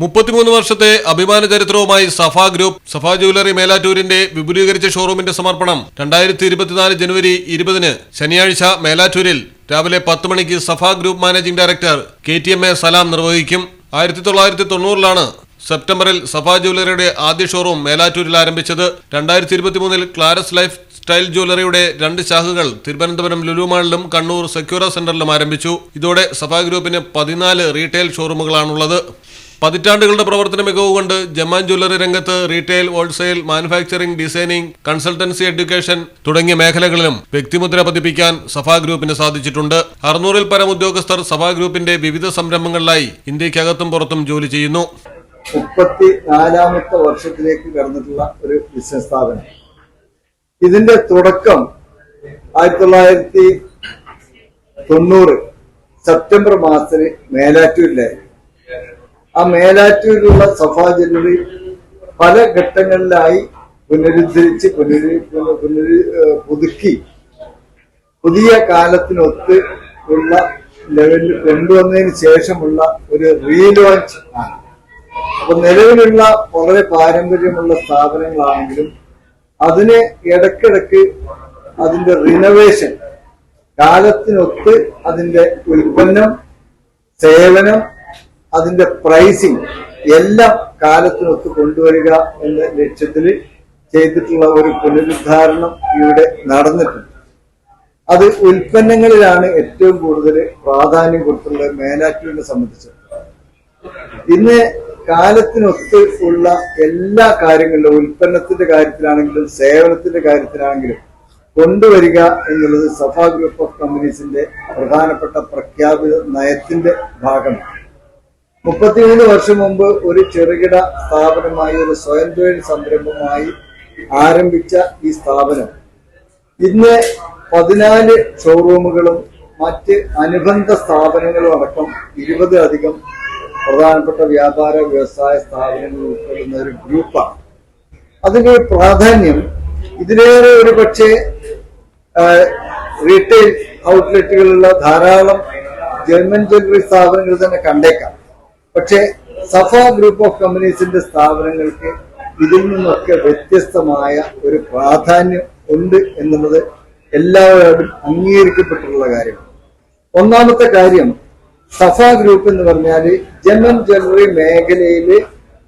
മുപ്പത്തിമൂന്ന് വർഷത്തെ അഭിമാന ചരിത്രവുമായി സഫ ഗ്രൂപ്പ് സഫ ജുവലറി മേലാറ്റൂരിന്റെ വിപുലീകരിച്ച ഷോറൂമിന്റെ സമർപ്പണം രണ്ടായിരത്തി ഇരുപത്തിനാല് ജനുവരി ഇരുപതിന് ശനിയാഴ്ച മേലാറ്റൂരിൽ രാവിലെ പത്ത് മണിക്ക് Safa group managing director K T M A Salam നിർവഹിക്കും. ആയിരത്തി തൊള്ളായിരത്തി തൊണ്ണൂറിലാണ് സെപ്റ്റംബറിൽ സഫ ജുവലറിയുടെ ആദ്യ ഷോറൂം മേലാറ്റൂരിൽ ആരംഭിച്ചത്. രണ്ടായിരത്തി ഇരുപത്തിമൂന്നിൽ ക്ലാരസ് ലൈഫ് സ്റ്റൈൽ ജ്വല്ലറിയുടെ രണ്ട് ശാഖകൾ തിരുവനന്തപുരം ലുലുമാളിലും കണ്ണൂർ സെക്യൂറ സെന്ററിലും ആരംഭിച്ചു. ഇതോടെ സഫ ഗ്രൂപ്പിന് പതിനാല് റീറ്റെയിൽ ഷോറൂമുകളാണുള്ളത്. പതിറ്റാണ്ടുകളുടെ പ്രവർത്തന മികവ് കൊണ്ട് ജമാൻ ജ്വല്ലറി രംഗത്ത് retail wholesale manufacturing designing consultancy education തുടങ്ങിയ മേഖലകളിലും വ്യക്തിമുദ്ര പതിപ്പിക്കാൻ സഫാ ഗ്രൂപ്പിന് സാധിച്ചിട്ടുണ്ട്. അറുന്നൂറിൽ പരം ഉദ്യോഗസ്ഥർ സഫാ ഗ്രൂപ്പിന്റെ വിവിധ സംരംഭങ്ങളിലായി ഇന്ത്യക്കകത്തും പുറത്തും ജോലി ചെയ്യുന്നു. മുപ്പത്തി നാലാമത്തെ വർഷത്തിലേക്ക് കടന്നിട്ടുള്ള ഒരു ബിസിനസ് സ്ഥാപനം. ഇതിന്റെ തുടക്കം ആയിരത്തി തൊള്ളായിരത്തി തൊണ്ണൂറ് സെപ്റ്റംബർ മാസത്തിന് മേലാറ്റൂരിലായിരുന്നു. ആ മേലാറ്റൂരിലുള്ള സഫാ ജനറി പല ഘട്ടങ്ങളിലായി പുനരുദ്ധരിച്ച് പുനരു പുനരു പുതുക്കി. പുതിയ കാലത്തിനൊത്ത് ഉള്ള ലെവലിൽ കൊണ്ടുവന്നതിന് ശേഷമുള്ള ഒരു റീലോഞ്ച് ആണ്. അപ്പൊ നിലവിലുള്ള വളരെ പാരമ്പര്യമുള്ള സ്ഥാപനങ്ങളാണെങ്കിലും അതിന് ഇടക്കിടക്ക് അതിന്റെ റിനോവേഷൻ കാലത്തിനൊത്ത് അതിന്റെ ഉൽപ്പന്നം സേവനം അതിന്റെ പ്രൈസിങ് എല്ലാം കാലത്തിനൊത്ത് കൊണ്ടുവരിക എന്ന ലക്ഷ്യത്തിൽ ചെയ്തിട്ടുള്ള ഒരു പുനരുദ്ധാരണം ഇവിടെ നടന്നിട്ടുണ്ട്. അത് ഉൽപ്പന്നങ്ങളിലാണ് ഏറ്റവും കൂടുതൽ പ്രാധാന്യം കൊടുത്തുള്ളത് മേനാറ്റൂരിനെ സംബന്ധിച്ച്. ഇന്ന് കാലത്തിനൊത്ത് ഉള്ള എല്ലാ കാര്യങ്ങളിലും ഉൽപ്പന്നത്തിന്റെ കാര്യത്തിലാണെങ്കിലും സേവനത്തിന്റെ കാര്യത്തിലാണെങ്കിലും കൊണ്ടുവരിക എന്നുള്ളത് സഫ ഗ്രൂപ്പ് ഓഫ് കമ്പനീസിന്റെ പ്രധാനപ്പെട്ട പ്രഖ്യാപിത നയത്തിന്റെ ഭാഗമാണ്. മുപ്പത്തിമൂന്ന് വർഷം മുമ്പ് ഒരു ചെറുകിട സ്ഥാപനമായി ഒരു സ്വയം തൊഴിൽ സംരംഭമായി ആരംഭിച്ച ഈ സ്ഥാപനം. ഇന്ന് പതിനാല് ഷോറൂമുകളും മറ്റ് അനുബന്ധ സ്ഥാപനങ്ങളും അടക്കം ഇരുപത് അധികം പ്രധാനപ്പെട്ട വ്യാപാര വ്യവസായ സ്ഥാപനങ്ങൾ ഉൾപ്പെടുന്ന ഒരു ഗ്രൂപ്പാണ്. അതിന്റെ പ്രാധാന്യം ഇതിലേറെ ഒരു പക്ഷേ റീറ്റെയിൽ ഔട്ട്ലെറ്റുകളുള്ള ധാരാളം ജർമ്മൻ ജ്വല്ലറി സ്ഥാപനങ്ങൾ തന്നെ കണ്ടേക്കാം. പക്ഷേ സഫ ഗ്രൂപ്പ് ഓഫ് കമ്പനീസിന്റെ സ്ഥാപനങ്ങൾക്ക് ഇതിൽ നിന്നൊക്കെ വ്യത്യസ്തമായ ഒരു പ്രാധാന്യം ഉണ്ട് എന്നുള്ളത് എല്ലാവരും അംഗീകരിക്കപ്പെട്ടിട്ടുള്ള കാര്യമാണ്. ഒന്നാമത്തെ കാര്യം സഫ ഗ്രൂപ്പ് എന്ന് പറഞ്ഞാൽ ജനറൽ ജ്വല്ലറി മേഖലയിൽ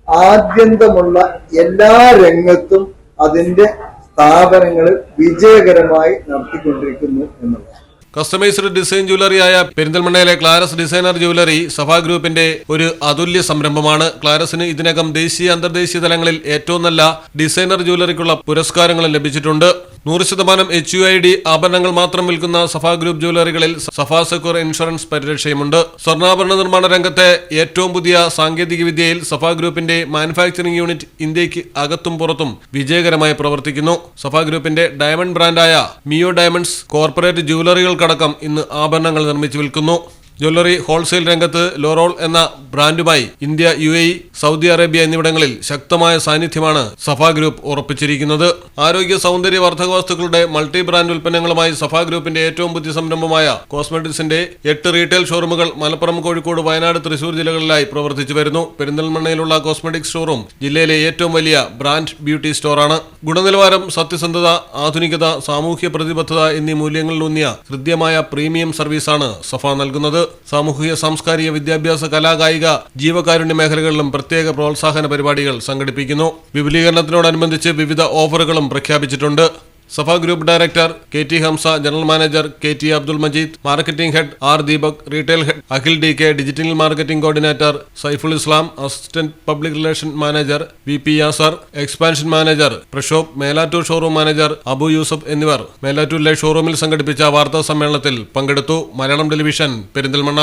ആദ്യന്തമുള്ള എല്ലാ രംഗത്തും അതിന്റെ സ്ഥാപനങ്ങൾ വിജയകരമായി നടത്തിക്കൊണ്ടിരിക്കുന്നു എന്നുള്ളതാണ്. കസ്റ്റമൈസ്ഡ് ഡിസൈൻ ജ്വല്ലറിയായ പെരിന്തൽമണ്ണയിലെ ക്ലാരസ് ഡിസൈനർ ജ്വല്ലറി സഫാ ഗ്രൂപ്പിന്റെ ഒരു അതുല്യ സംരംഭമാണ്. ക്ലാരസിന് ഇതിനകം ദേശീയ അന്തർദേശീയ തലങ്ങളിൽ ഏറ്റവും നല്ല ഡിസൈനർ ജ്വല്ലറിക്കുള്ള പുരസ്കാരങ്ങളും ലഭിച്ചിട്ടുണ്ട്. നൂറ് ശതമാനം എച്ച് യു ഐ ഡി ആഭരണങ്ങൾ മാത്രം വിൽക്കുന്ന സഫ ഗ്രൂപ്പ് ജ്വല്ലറികളിൽ സഫ സെക്യൂർ ഇൻഷുറൻസ് പരിരക്ഷയുമുണ്ട്. സ്വർണാഭരണ നിർമ്മാണ രംഗത്തെ ഏറ്റവും പുതിയ സാങ്കേതിക വിദ്യയിൽ സഫ ഗ്രൂപ്പിന്റെ മാനുഫാക്ചറിംഗ് യൂണിറ്റ് ഇന്ത്യയ്ക്ക് അകത്തും പുറത്തും വിജയകരമായി പ്രവർത്തിക്കുന്നു. സഫ ഗ്രൂപ്പിന്റെ ഡയമണ്ട് ബ്രാൻഡായ മിയോ ഡയമണ്ട്സ് കോർപ്പറേറ്റ് ജ്വല്ലറികൾക്കടക്കം ഇന്ന് ആഭരണങ്ങൾ നിർമ്മിച്ചു വിൽക്കുന്നു. ജ്വല്ലറി ഹോൾസെയിൽ രംഗത്ത് ലോറോൾ എന്ന ബ്രാൻഡുമായി India U A Saudi Arabia എന്നിവിടങ്ങളിൽ ശക്തമായ സാന്നിധ്യമാണ് സഫ ഗ്രൂപ്പ് ഉറപ്പിച്ചിരിക്കുന്നത്. ആരോഗ്യ സൗന്ദര്യ വർദ്ധക വസ്തുക്കളുടെ മൾട്ടി ബ്രാൻഡ് ഉൽപ്പന്നങ്ങളുമായി സഫ ഗ്രൂപ്പിന്റെ ഏറ്റവും പുതിയ സംരംഭമായ കോസ്മെറ്റിക്സിന്റെ എട്ട് റീറ്റെയിൽ ഷോറൂമുകൾ മലപ്പുറം കോഴിക്കോട് വയനാട് തൃശൂർ ജില്ലകളിലായി പ്രവർത്തിച്ചു വരുന്നു. പെരിന്തൽമണ്ണയിലുള്ള കോസ്മെറ്റിക്സ് ഷോറൂം ജില്ലയിലെ ഏറ്റവും വലിയ ബ്രാൻഡ് ബ്യൂട്ടി സ്റ്റോറാണ്. ഗുണനിലവാരം സത്യസന്ധത ആധുനികത സാമൂഹ്യ പ്രതിബദ്ധത എന്നീ മൂല്യങ്ങളിലൂന്നിയ ഹൃദ്യമായ പ്രീമിയം സർവീസാണ് സഫ നൽകുന്നത്. സാമൂഹിക സാംസ്കാരിക വിദ്യാഭ്യാസ കലാകായിക ജീവകാരുണ്യ മേഖലകളിലും പ്രത്യേക പ്രോത്സാഹന പരിപാടികൾ സംഘടിപ്പിക്കുന്നു. വിപുലീകരണത്തിനോടനുബന്ധിച്ച് വിവിധ ഓഫറുകളും പ്രഖ്യാപിച്ചിട്ടുണ്ട്. Safa group director K T Hamsa general manager K T Abdul Majeed marketing head R Deepak retail head Akhil D K digital marketing coordinator Saiful Islam assistant public relation manager V P Yasar expansion manager പ്രഷോപ് Melattur showroom manager Abu Yusuf എന്നിവർ മേലാറ്റൂരിലെ ഷോറൂമിൽ സംഘടിപ്പിച്ച വാർത്താ സമ്മേളനത്തിൽ പങ്കെടുത്തു Malayalam television Perinthalmanna.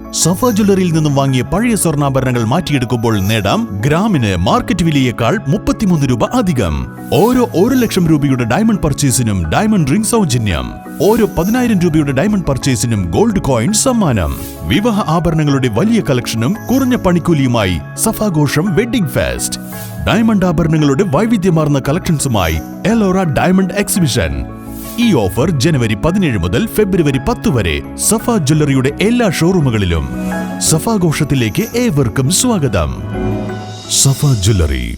സഫ ജ്വല്ലറിയിൽ നിന്നും വാങ്ങിയ പഴയ സ്വർണാഭരണങ്ങൾ മാറ്റിയെടുക്കുമ്പോൾ നേടാം ഗ്രാമിന് മാർക്കറ്റ് വിലയേക്കാൾ മുപ്പത്തിമൂന്ന് രൂപ അധികം. ഓരോ ഒരു ലക്ഷം രൂപയുടെ ഡയമണ്ട് പർച്ചേസിനും ഡയമണ്ട് റിംഗ് സൗജന്യം. ഓരോ പതിനായിരം രൂപയുടെ ഡയമണ്ട് പർച്ചേസിനും ഗോൾഡ് കോയിൻ സമ്മാനം. വിവാഹ ആഭരണങ്ങളുടെ വലിയ കളക്ഷനും കുറഞ്ഞ പണിക്കൂലിയുമായി സഫാഘോഷം വെഡിംഗ് ഫെസ്റ്റ്. ഡയമണ്ട് ആഭരണങ്ങളുടെ വൈവിധ്യമാർന്ന കളക്ഷൻസുമായി എലോറ ഡയമണ്ട് എക്സിബിഷൻ. ഈ ഓഫർ ജനുവരി പതിനേഴ് മുതൽ ഫെബ്രുവരി പത്ത് വരെ സഫ ജ്വല്ലറിയുടെ എല്ലാ ഷോറൂമുകളിലും സഫാഘോഷത്തിലേക്ക് ഏവർക്കും സ്വാഗതം. സഫ ജ്വല്ലറി